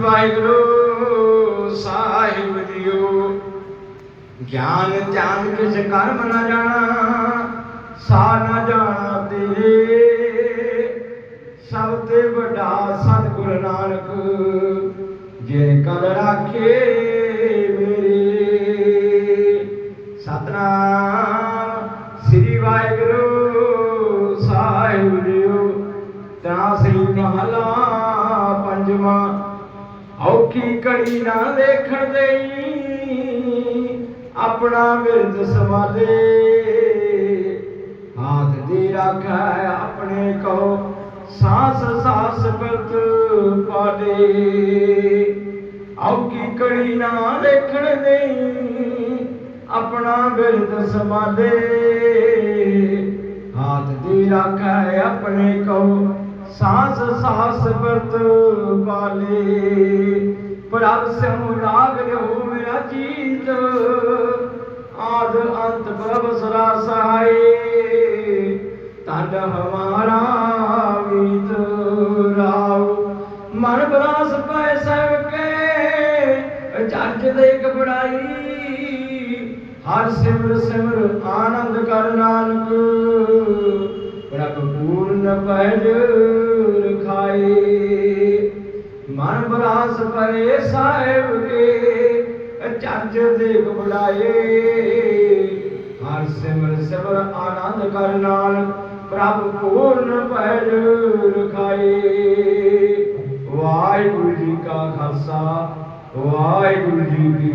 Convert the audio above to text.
Waheguru Sahib JIO. ਗਿਆਨ ਧਿਆਨ ਕਿਸ ਕਰਮ ਨਾ ਜਾਣਾ, ਸਾ ਨਾ ਜਾਣਾ ਤੇਰੇ। ਸਭ ਤੇ ਵੱਡਾ ਸਤਿਗੁਰ ਨਾਨਕ ਜੇ ਕਲ ਰਾਖੇ ਮੇਰੇ। ਸਤਨਾਮ ਸ੍ਰੀ ਵਾਹਿਗੁਰੂ ਸਾਹਿਬ ਜੀਓ। ਤਾਂ ਸ੍ਰੀ ਮਹਲਾ ਔਖੀ ਘੜੀ ਨਾ ਦੇਖਣ ਦੇਈ, ਆਪਣਾ ਮਿਰਦ ਸਮਾਲੇ ਹਾਥ ਦੀ ਰੱਖੈ ਆਪਣੇ ਕੋ, ਸਾਸ ਸਾਸ ਬਰਤ ਪਾਲੇ ਔਖੀ ਘੜੀ ਨਾ ਦੇਖਣ ਦੇਈ, ਆਪਣਾ ਬਿਰਦ ਸੰਭਾਲੇ ਹਾਥ ਦੀ ਰੱਖੈ ਆਪਣੇ ਕੋ ਸਾਸ ਸਾਸ ਬਰਤ ਪਾਲੇ ਪ੍ਰਭ ਸਿਉ ਲਾਗ ਲਿਓ ਮੇਰਾ ਜੀਤ। ਆਦ ਅੰਤ ਪ੍ਰਭ ਸਰਾ ਸਹਾਏ ਤਨ ਹਮਾਰਾ ਮੀਤ ਰਾਉ ਮਨ ਬਰਾਸ ਪੈ ਸਭ ਕੇ ਜੱਜ ਦੇ ਘਬਰਾਈ ਹਰ ਸਿਮਰ ਸਿਮਰ ਆਨੰਦ ਕਰ ਨਾਨਕ, ਪ੍ਰਭ ਪੂਰਨ ਪਹਿਲ ਮਨ ਸਾਹਿਬ ਕੇ ਚੱਜ ਦੇ ਘਬਰਾਏ ਹਰ ਸਿਮਰ ਸਿਮਰ ਆਨੰਦ ਕਰ ਨਾਲ ਪ੍ਰਭ ਪੂਰਨ ਪੈਜ ਰਖਾਏ। ਵਾਹਿਗੁਰੂ ਜੀ ਕਾ ਖਾਲਸਾ, ਵਾਹਿਗੁਰੂ ਜੀ ਕੀ